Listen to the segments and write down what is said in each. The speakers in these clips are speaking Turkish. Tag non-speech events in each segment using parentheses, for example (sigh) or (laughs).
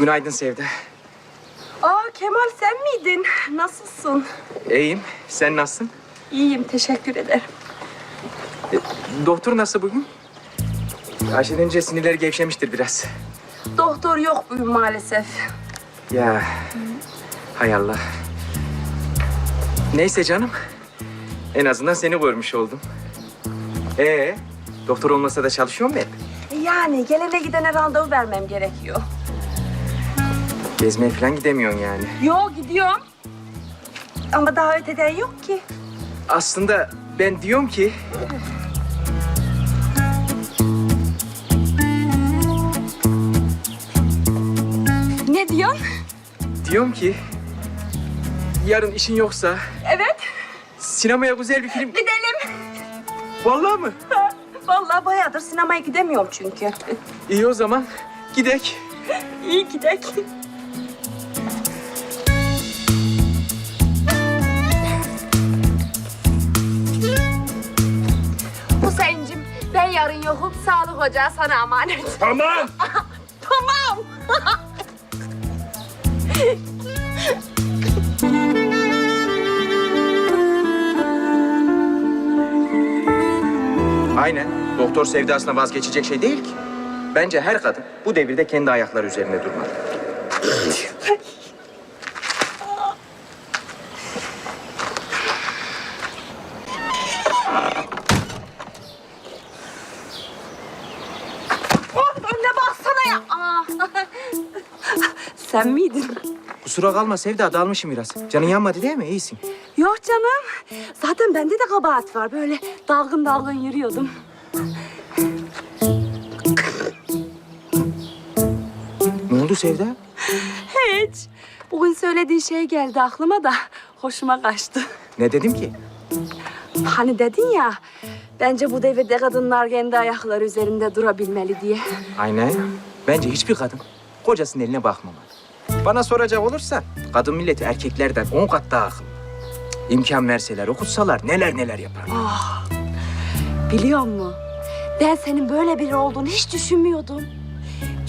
Günaydın Sevda. Aa Kemal sen miydin? Nasılsın? İyiyim. Sen nasılsın? İyiyim teşekkür ederim. E, doktor nasıl bugün? Ayşe'den önce sinirleri gevşemiştir biraz. Doktor yok bugün maalesef. Ya hay Allah. Neyse canım. En azından seni görmüş oldum. Ee, doktor olmasa da çalışıyor mu hep? Yani gelene gidene randevu vermem gerekiyor. Gezmeye falan gidemiyorsun yani. Yo gidiyorum. Ama davet eden yok ki. Aslında ben diyorum ki... Ne diyorsun? Diyorum ki... Yarın işin yoksa Evet sinemaya güzel bir film... gidelim. Vallahi mı? Vallahi bayağıdır sinemaya gidemiyorum çünkü. İyi o zaman gidek. İyi gidek. Hüseyin'cim Hoca sana emanet. Tamam. (laughs) Tamam. Aynen. Doktor sevdasına vazgeçecek şey değil ki. Bence her kadın bu devirde kendi ayakları üzerinde durmalı. Önüne baksana ya. Aa. Sen miydin? Kusura kalma Sevda dalmışım biraz. Canın yanmadı değil mi? İyisin. Yok canım. Zaten bende de kabahat var. Böyle dalgın dalgın yürüyordum. Ne oldu Sevda? Hiç. Bugün söylediğin şey geldi aklıma da hoşuma kaçtı. Ne dedim ki? Hani dedin ya, bence bu devirde kadınlar kendi ayakları üzerinde durabilmeli diye. Aynen. Bence hiçbir kadın kocasının eline bakmamalı. Bana soracak olursa kadın milleti erkeklerden on kat daha akıllı. İmkan verseler, okutsalar neler neler yapar. Biliyor musun? Ben senin böyle biri olduğunu hiç düşünmüyordum.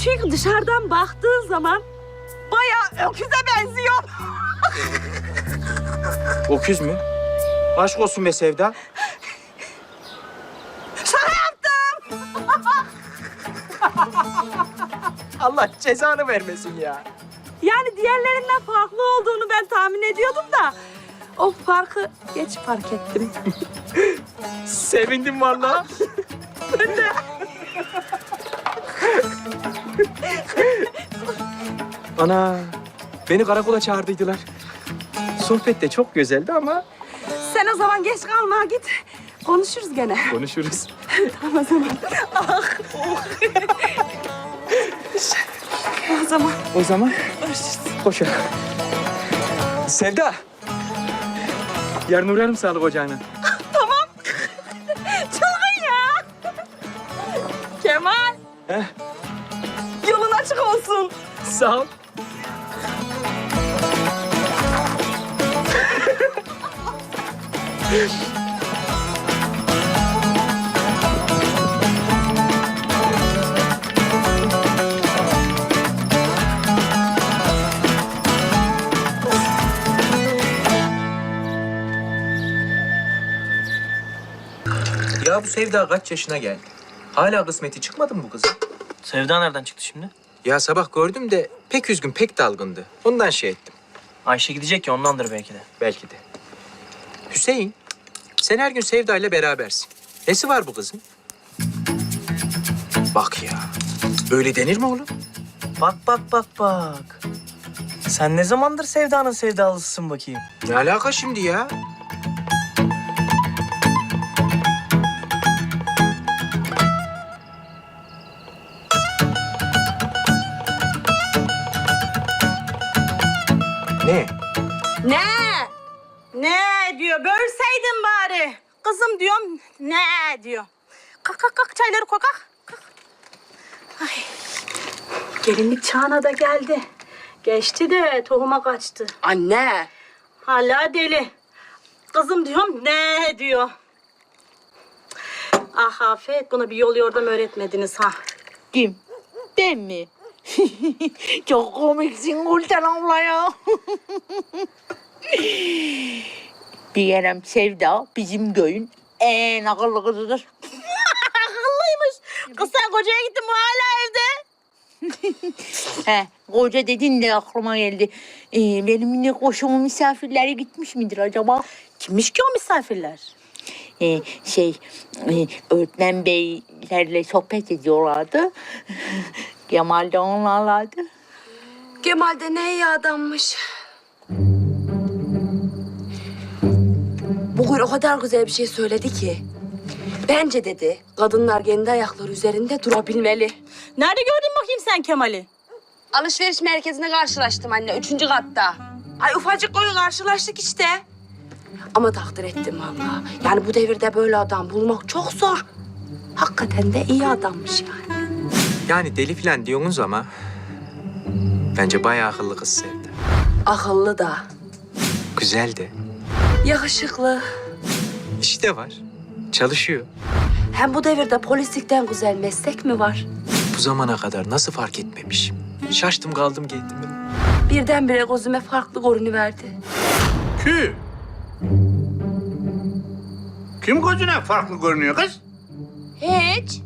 Çünkü dışarıdan baktığın zaman bayağı öküze benziyor. (laughs) Öküz mü? Aşk olsun be Sevda. Şaka yaptım. (laughs) Allah cezanı vermesin ya. Yani diğerlerinden farklı olduğunu ben tahmin ediyordum da... O farkı geç fark ettim. (laughs) Sevindim vallahi. Ana, beni karakola çağırdıydılar. Sohbet de çok güzeldi ama Sen o zaman geç kalma git. Konuşuruz gene. konuşuruz. (laughs) Tamam o zaman. Ah. oh. O zaman O zaman koşa. Sevda. Yarın uğrarım sağlık ocağına. (laughs) Çılgın ya. Kemal. Heh, Yolun açık olsun. sağ ol. (laughs) Ya bu Sevda kaç yaşına geldi? Hala kısmeti çıkmadı mı bu kızın? Sevda nereden çıktı şimdi? Ya sabah gördüm de pek üzgün, pek dalgındı. Ondan şey ettim. Ayşe gidecek ya ondandır belki de. Belki de. Hüseyin, sen her gün Sevda ile berabersin. Nesi var bu kızın? Bak ya, öyle denir mi oğlum? Bak bak bak bak. Sen ne zamandır Sevda'nın sevdalısısın bakayım? Ne alaka şimdi ya? Ne? Ne diyor? Bölseydin bari. Kızım diyorum ne diyor. Kalk kalk kalk çayları koy kalk. kalk. Ay. Gelinlik çağına da geldi. Geçti de tohuma kaçtı. Anne. Hala deli. Kızım diyorum ne diyor. Ah Afet buna bir yol yordam öğretmediniz ha. Kim? Ben mi? (laughs) Çok komiksin Gülten abla ya. (laughs) bir yerem Sevda bizim köyün en akıllı kızıdır. Akıllıymış. Kız sen kocaya gittin bu hala evde. (laughs) He, koca dedin de aklıma geldi. Ee, benim yine koşumun misafirleri gitmiş midir acaba? Kimmiş ki o misafirler? Ee, şey, e, öğretmen beylerle sohbet ediyorlardı. (laughs) Kemal de onlarlaydı. Kemal de ne iyi adammış. Bugün o kadar güzel bir şey söyledi ki. Bence dedi kadınlar kendi ayakları üzerinde durabilmeli. Nerede gördün bakayım sen Kemal'i? Alışveriş merkezine karşılaştım anne, üçüncü katta. Ay ufacık koyu karşılaştık işte. Ama takdir ettim valla. Yani bu devirde böyle adam bulmak çok zor. Hakikaten de iyi adammış yani. Yani deli falan diyorsunuz ama... Bence bayağı akıllı kız Sevda. Akıllı da, Güzel de. Yakışıklı. İşi de var. Çalışıyor. Hem bu devirde polislikten güzel meslek mi var? Bu zamana kadar nasıl fark etmemişim? Şaştım kaldım kendime. Birdenbire gözüme farklı görünüverdi. Kim? Kim gözüne farklı görünüyor kız? Hiç.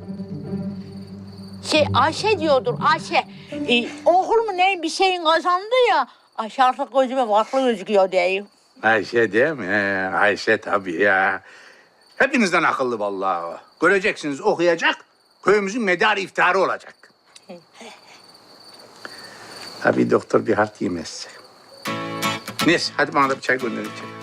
Şey Ayşe diyordur Ayşe. Ee, okul mu ne bir şeyin kazandı ya. Ayşe artık gözüme farklı gözüküyor diye. Ayşe değil mi? Ayşe tabii ya. Hepinizden akıllı vallahi. Göreceksiniz okuyacak, köyümüzün medarı iftiharı olacak. Tabii doktor bir halt yemez. Neyse hadi bana da bir çay gönderin.